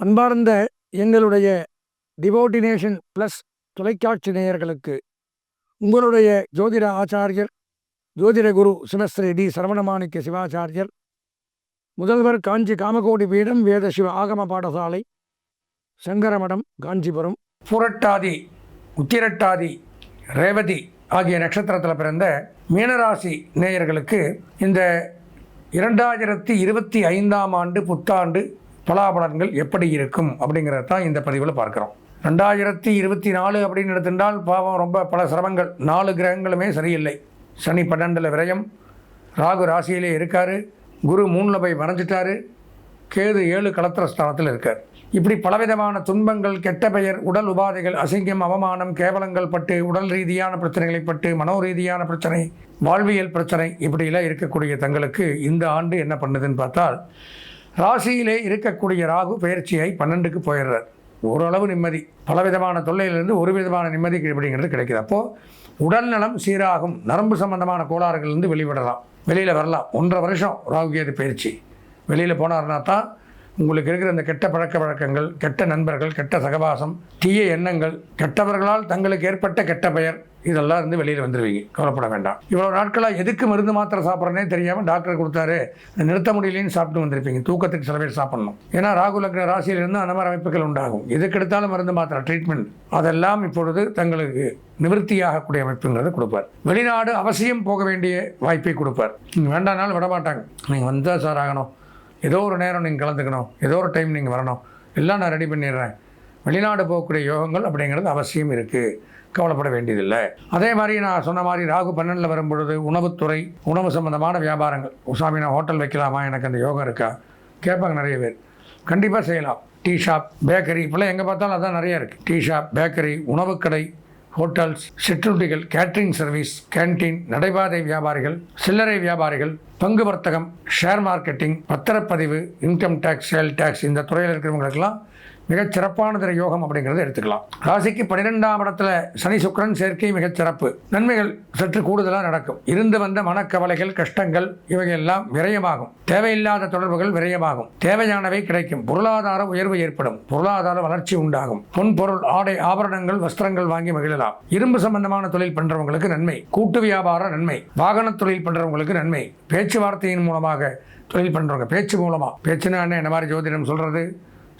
அன்பார்ந்த எங்களுடைய டிவோட்டினேஷன் ப்ளஸ் தொலைக்காட்சி நேயர்களுக்கு உங்களுடைய ஜோதிட ஆச்சாரியர் ஜோதிட குரு சிவஸ்ரீ டி. சரவணமாணிக்க சிவாச்சாரியர் முதல்வர் காஞ்சி காமகோடி பீடம் வேத சிவ ஆகம பாடசாலை சங்கரமடம் காஞ்சிபுரம் புரட்டாதி உத்திரட்டாதி ரேவதி ஆகிய நட்சத்திரத்தில் பிறந்த மீனராசி நேயர்களுக்கு இந்த இரண்டாயிரத்தி இருபத்தி ஐந்தாம் ஆண்டு புத்தாண்டு பலாபலன்கள் எப்படி இருக்கும் அப்படிங்கிறத தான் இந்த பதிவில் பார்க்குறோம். ரெண்டாயிரத்தி இருபத்தி நாலு அப்படின்னு எடுத்துட்டால் பாவம் ரொம்ப பல சிரமங்கள். நாலு கிரகங்களுமே சரியில்லை. சனி பன்னெண்டில் விரயம். ராகு ராசியிலே இருக்கார். குரு மூணில் போய் மறைஞ்சிட்டாரு. கேது ஏழு கலத்திர ஸ்தானத்தில் இருக்கார். இப்படி பலவிதமான துன்பங்கள் கெட்ட பெயர் உடல் உபாதைகள் அசிங்கம் அவமானம் கேவலங்கள் பட்டு உடல் ரீதியான பிரச்சனைகளை பட்டு மனோ ரீதியான பிரச்சனை வாழ்வியல் பிரச்சனை இப்படியெல்லாம் இருக்கக்கூடிய தங்களுக்கு இந்த ஆண்டு என்ன பண்ணுதுன்னு பார்த்தால் ராசியிலே இருக்கக்கூடிய ராகு பயிற்சியை பன்னெண்டுக்கு போயிடுறார். ஓரளவு நிம்மதி. பலவிதமான தொல்லையிலிருந்து ஒரு விதமான நிம்மதி அப்படிங்கிறது கிடைக்குது. அப்போது உடல்நலம் சீராகும். நரம்பு சம்பந்தமான கோளாறுகள்லேருந்து வெளிவிடலாம். வெளியில் வரலாம். ஒன்றரை வருஷம் ராகுகேது பயிற்சி. வெளியில் போனார்னா தான் உங்களுக்கு இருக்கிற இந்த கெட்ட பழக்க வழக்கங்கள் கெட்ட நண்பர்கள் கெட்ட சகவாசம் தீய எண்ணங்கள் கெட்டவர்களால் தங்களுக்கு ஏற்பட்ட கெட்ட பெயர் இதெல்லாம் இருந்து வெளியில் வந்துடுவீங்க கவலைப்பட வேண்டாம். இவ்வளோ நாட்களாக எதுக்கு மருந்து மாத்திரை சாப்பிட்றனே தெரியாமல் டாக்டர் கொடுத்தாரு. நிறுத்த முடியலன்னு சாப்பிட்டு வந்திருப்பீங்க. தூக்கத்துக்கு சில பேர் சாப்பிடணும். ஏன்னா ராகு லக்ன ராசியிலிருந்து அந்த மாதிரி அமைப்புகள் உண்டாகும். எதுக்கு எடுத்தாலும் மருந்து மாத்திரை ட்ரீட்மெண்ட் அதெல்லாம் இப்பொழுது தங்களுக்கு நிவர்த்தியாகக்கூடிய அமைப்புங்கிறத கொடுப்பார். வெளிநாடு அவசியம் போக வேண்டிய வாய்ப்பை கொடுப்பார். நீங்கள் வேண்டாம்னாலும் விடமாட்டாங்க. நீங்கள் வந்தால் சார் ஆகணும். ஏதோ ஒரு நேரம் நீங்கள் கலந்துக்கணும். ஏதோ ஒரு டைம் நீங்கள் வரணும். எல்லாம் நான் ரெடி பண்ணிடுறேன். வெளிநாடு போகக்கூடிய யோகங்கள் அப்படிங்கிறது அவசியம் இருக்குது கவலைப்பட வேண்டியதில்லை. அதே மாதிரி நான் சொன்ன மாதிரி ராகு பன்னெண்டில் வரும்பொழுது உணவுத்துறை உணவு சம்பந்தமான வியாபாரங்கள். உசாமி நான் ஹோட்டல் வைக்கலாமா? எனக்கு அந்த யோகம் இருக்கா? கேட்பாங்க நிறைய பேர். கண்டிப்பாக செய்யலாம். டீ ஷாப் பேக்கரி இப்போல்லாம் எங்கே பார்த்தாலும் அதான் நிறைய இருக்குது டீ ஷாப் பேக்கரி உணவுக்கடை ஹோட்டல்ஸ் சிற்றுண்டிகள் கேட்ரிங் சர்வீஸ் கேன்டீன் நடைபாதை வியாபாரிகள் சில்லறை வியாபாரிகள் பங்கு வர்த்தகம் ஷேர் மார்க்கெட்டிங் பத்திரப்பதிவு இன்கம் டேக்ஸ் சேல் டேக்ஸ் இந்த துறையில் இருக்கிறவங்களுக்கெல்லாம் மிகச் சிறப்பானது யோகம் அப்படிங்கிறத எடுத்துக்கலாம். ராசிக்கு பன்னிரெண்டாம் இடத்துல சனி சுக்கிரன் சேர்க்கை மிகச் சிறப்பு. நன்மைகள் சற்று கூடுதலாக நடக்கும். இருந்து வந்த மனக்கவலைகள் கஷ்டங்கள் இவையெல்லாம் விரயமாகும். தேவையில்லாத தொடர்புகள் விரயமாகும். தேவையானவை கிடைக்கும். பொருளாதார உயர்வு ஏற்படும். பொருளாதார வளர்ச்சி உண்டாகும். பொன்பொருள் ஆடை ஆபரணங்கள் வஸ்திரங்கள் வாங்கி மகிழலாம். இரும்பு சம்பந்தமான தொழில் பண்றவங்களுக்கு நன்மை. கூட்டு வியாபார நன்மை. வாகன தொழில் பண்றவங்களுக்கு நன்மை. பேச்சுவார்த்தையின் மூலமாக தொழில் பண்ணுறவங்க பேச்சு மூலமாக பேச்சுன்னா என்ன? என்ன மாதிரி ஜோதிடம் சொல்றது?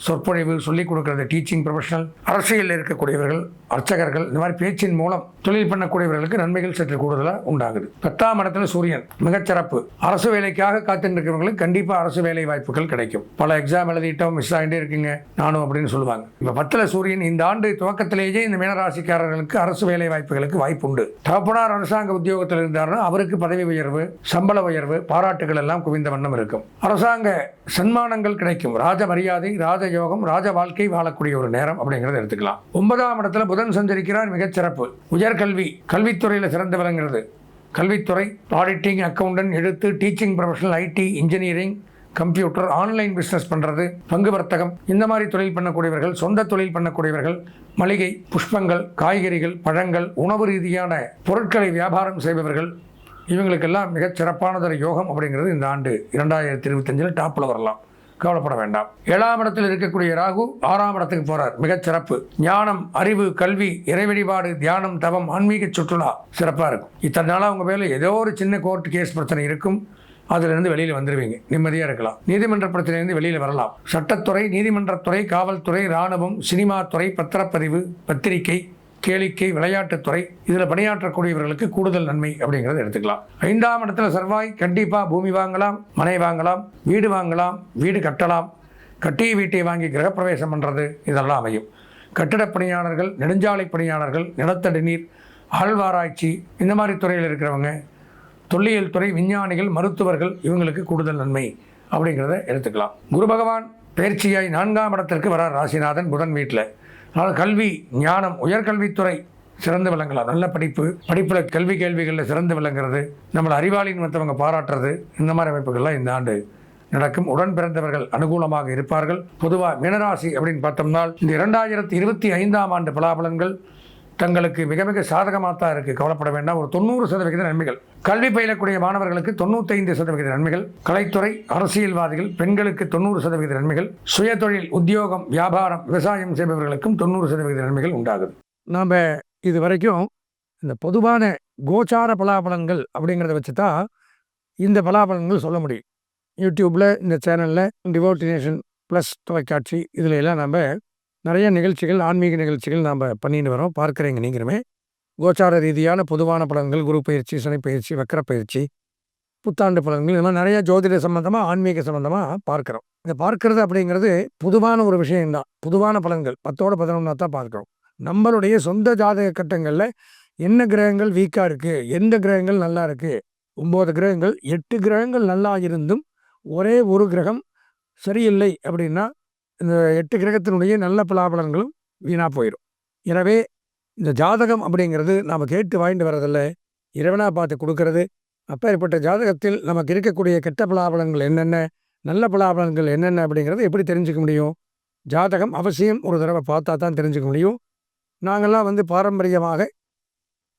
சொற்பொழிவு சொல்லிக் கொடுக்கறது டீச்சிங் ப்ரொஃபஷனல் அரசியலில் இருக்கக்கூடியவர்கள் அர்ச்சகர்கள் இந்த மாதிரி பேச்சின் மூலம் தொழில் பண்ணக்கூடியவர்களுக்கு நன்மைகள் சற்று கூடுதலாக உண்டாகுது. பத்தாம் இடத்துல சூரியன் மிகச்சிறப்பு. அரசு வேலைக்காக காத்திருக்கிறவங்களுக்கு கண்டிப்பாக அரசு வேலை வாய்ப்புகள் கிடைக்கும். பல எக்ஸாம் எழுதிட்டோம் மிஸ் ஆகிட்டே இருக்கீங்க நானும் அப்படின்னு சொல்லுவாங்க. இப்போ பத்தில் சூரியன் இந்த ஆண்டு துவக்கத்திலேயே இந்த மீனராசிக்காரர்களுக்கு அரசு வேலை வாய்ப்புகளுக்கு வாய்ப்பு உண்டு தகப்பனார் அரசாங்க உத்தியோகத்தில் இருந்தாருன்னா அவருக்கு பதவி உயர்வு சம்பள உயர்வு பாராட்டுகள் எல்லாம் குவிந்த வண்ணம் இருக்கும். அரசாங்க சன்மானங்கள் கிடைக்கும். ராஜ மரியாதை ராஜ யோகம் ராஜ வாழ்க்கை வாழக்கூடிய ஒரு நேரம் அப்படிங்கிறத எடுத்துக்கலாம். ஒன்பதாம் இடத்துல புதன் சஞ்சரிக்கிறார் மிகச்சிறப்பு உயர்கல்வி கல்வித்துறையில் சிறந்து விளங்குறது. கல்வித்துறை ஆடிட்டிங் அக்கௌண்டன்ட் எழுத்து teaching professional IT engineering computer online business பண்ணுறது பங்கு வர்த்தகம் இந்த மாதிரி தொழில் பண்ணக்கூடியவர்கள் சொந்த தொழில் பண்ணக்கூடியவர்கள் மளிகை புஷ்பங்கள் காய்கறிகள் பழங்கள் உணவு ரீதியான பொருட்களை வியாபாரம் செய்பவர்கள் இவங்களுக்கெல்லாம் மிகச் சிறப்பானதொரு யோகம் அப்படிங்கிறது இந்த ஆண்டு. இரண்டாயிரத்தி இருபத்தஞ்சில் டாப்பில் வரலாம். கவலைப்பட வேண்டாம். ஏழாம் இடத்தில் இருக்கக்கூடிய ராகு ஆறாம் இடத்துக்கு போறார். மிகச் சிறப்பு. ஞானம் அறிவு கல்வி இறை வழிபாடு தியானம் தவம் ஆன்மீக சுற்றுலா சிறப்பாக இருக்கும். இத்தனை நாளாக உங்கள் மேலே ஏதோ ஒரு சின்ன கோர்ட் கேஸ் பிரச்சனை இருக்கும். அதிலிருந்து வெளியில் வந்துடுவீங்க நிம்மதியாக இருக்கலாம். நீதிமன்ற பிரச்சனையிலிருந்து வெளியில் வரலாம். சட்டத்துறை நீதிமன்றத்துறை காவல்துறை இராணுவம் சினிமா துறை பத்திரப்பதிவு பத்திரிகை கேளிக்கை விளையாட்டுத்துறை இதில் பணியாற்றக்கூடியவர்களுக்கு கூடுதல் நன்மை அப்படிங்கிறத எடுத்துக்கலாம். ஐந்தாம் இடத்துல செவ்வாய் கண்டிப்பாக பூமி வாங்கலாம் மனை வாங்கலாம் வீடு வாங்கலாம் வீடு கட்டலாம். கட்டிய வீட்டை வாங்கி கிரகப்பிரவேசம் பண்ணுறது இதெல்லாம் அமையும். கட்டிடப் பணியாளர்கள் நெடுஞ்சாலை பணியாளர்கள் நிலத்தடி நீர் ஆழ்வாராய்ச்சி இந்த மாதிரி துறையில் இருக்கிறவங்க தொல்லியல் துறை விஞ்ஞானிகள் மருத்துவர்கள் இவங்களுக்கு கூடுதல் நன்மை அப்படிங்கிறத எடுத்துக்கலாம். குரு பகவான் பயிற்சியாய் நான்காம் இடத்திற்கு வரார் ராசிநாதன் புதன் வீட்டில் அதனால் கல்வி ஞானம் உயர்கல்வித்துறை சிறந்து விளங்கலாம். நல்ல படிப்பு படிப்பில் கல்வி கேள்விகளில் சிறந்து விளங்குறது நம்மளை அறிவாளின்னு மற்றவங்க பாராட்டுறது இந்த மாதிரி அமைப்புகள்லாம் இந்த ஆண்டு நடக்கும். உடன் பிறந்தவர்கள் அனுகூலமாக இருப்பார்கள். பொதுவாக மீனராசி அப்படின்னு பார்த்தோம்னால் இந்த இரண்டாயிரத்தி இருபத்தி ஐந்தாம் ஆண்டு பலாபலன்கள் தங்களுக்கு மிக மிக சாதகமாக தான் இருக்குது கவலைப்பட வேண்டாம். ஒரு தொண்ணூறு சதவிகித நன்மைகள். கல்வி பயிலக்கூடிய மாணவர்களுக்கு தொண்ணூத்தைந்து சதவிகித நன்மைகள். கலைத்துறை அரசியல்வாதிகள் பெண்களுக்கு தொண்ணூறு சதவிகித நன்மைகள். சுயதொழில் உத்தியோகம் வியாபாரம் விவசாயம் செய்பவர்களுக்கும் தொண்ணூறு சதவிகித நன்மைகள் உண்டாகுது. நாம் இது வரைக்கும் இந்த பொதுவான கோச்சார பலாபலன்கள் அப்படிங்கிறத வச்சு தான் இந்த பலாபலன்கள் சொல்ல முடியும். யூடியூப்பில் இந்த சேனலில் டிவோட்டினேஷன் ப்ளஸ் தொலைக்காட்சி இதில் எல்லாம் நம்ம நிறைய நிகழ்ச்சிகள் ஆன்மீக நிகழ்ச்சிகள் நாம் பண்ணிட்டு வரோம். பார்க்குறீங்க நீங்களுமே. கோச்சார ரீதியான பொதுவான பலன்கள் குரு பயிற்சி சனி பயிற்சி வக்கர பயிற்சி புத்தாண்டு பலன்கள் இதெல்லாம் நிறையா நிறைய ஜோதிட சம்மந்தமாக ஆன்மீக சம்மந்தமாக பார்க்குறோம். இதை பார்க்கறது அப்படிங்கிறது பொதுவான ஒரு விஷயம்தான். பொதுவான பலன்கள். பத்தோட பதினொன்றா தான் பார்க்குறோம். நம்மளுடைய சொந்த ஜாதக கட்டங்களில் என்ன கிரகங்கள் வீக்காக இருக்குது எந்த கிரகங்கள் நல்லா இருக்குது ஒம்பது கிரகங்கள் எட்டு கிரகங்கள் நல்லா இருந்தும் ஒரே ஒரு கிரகம் சரியில்லை அப்படின்னா இந்த எட்டு கிரகத்தினுடைய நல்ல பலாபலன்களும் வீணாக போயிடும் எனவே இந்த ஜாதகம் அப்படிங்கிறது நாம் கேட்டு வாங்கிட்டு வரதில்ல இறைவனாக பார்த்து கொடுக்கறது. அப்பேற்பட்ட ஜாதகத்தில் நமக்கு இருக்கக்கூடிய கெட்ட பலாபலன்கள் என்னென்ன நல்ல பலாபலன்கள் என்னென்ன அப்படிங்கிறது எப்படி தெரிஞ்சுக்க முடியும்? ஜாதகம் அவசியம் ஒரு தடவை பார்த்தா தான் தெரிஞ்சுக்க முடியும். நாங்கள்லாம் வந்து பாரம்பரியமாக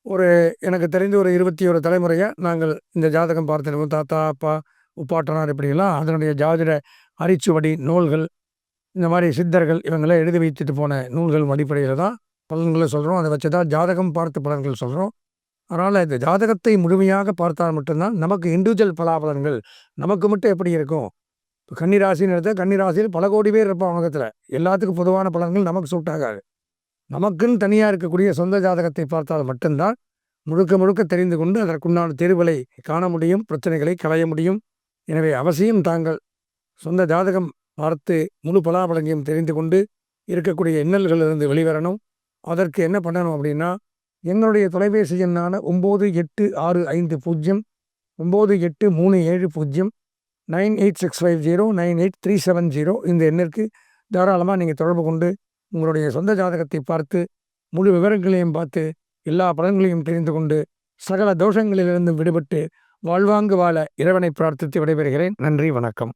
ஒரு எனக்கு தெரிந்து ஒரு இருபத்தி ஒரு தலைமுறையாக நாங்கள் இந்த ஜாதகம் பார்த்துருக்கோம் தாத்தா அப்பா உப்பாட்டனார் இப்படிலாம் அதனுடைய ஜாதிட அரிச்சுவடி நூல்கள் இந்த மாதிரி சித்தர்கள் இவங்களாம் எழுதி வைத்துட்டு போன நூல்கள் அடிப்படையில் தான் பலன்களை சொல்கிறோம் அதை வச்சு தான் ஜாதகம் பார்த்து பலன்கள் சொல்கிறோம் அதனால் இந்த ஜாதகத்தை முழுமையாக பார்த்தால் மட்டும்தான் நமக்கு இண்டிவிஜுவல் பலாபலன்கள் நமக்கு மட்டும் எப்படி இருக்கும்? இப்போ கன்னிராசின்னு எடுத்தால் கன்னிராசியில் பல கோடி பேர் இருப்பான் உலகத்தில். எல்லாத்துக்கும் பொதுவான பலன்கள் நமக்கு சூட் ஆகாது. நமக்குன்னு தனியாக இருக்கக்கூடிய சொந்த ஜாதகத்தை பார்த்தால் மட்டும்தான் முழுக்க முழுக்க தெரிந்து கொண்டு அதற்குண்டான தீர்வுகளை காண முடியும் பிரச்சனைகளை களைய முடியும். எனவே அவசியம் தாங்கள் சொந்த ஜாதகம் பார்த்து முழு பலாபலங்கையும் தெரிந்து கொண்டு இருக்கக்கூடிய இன்னல்களிலிருந்து வெளிவரணும். அதற்கு என்ன பண்ணணும் அப்படின்னா எங்களுடைய தொலைபேசி எண்ணான ஒம்பது எட்டு ஆறு ஐந்து பூஜ்ஜியம் ஒம்பது எட்டு மூணு ஏழு பூஜ்ஜியம் nine eight six five zero nine eight three seven zero இந்த எண்ணிற்கு தாராளமாக நீங்கள் தொடர்பு கொண்டு உங்களுடைய சொந்த ஜாதகத்தை பார்த்து முழு விவரங்களையும் பார்த்து எல்லா பலன்களையும் தெரிந்து கொண்டு சகல தோஷங்களிலிருந்து விடுபட்டு வாழ்வாங்கு வாழ இறைவனை பிரார்த்தித்து விடைபெறுகிறேன். நன்றி வணக்கம்.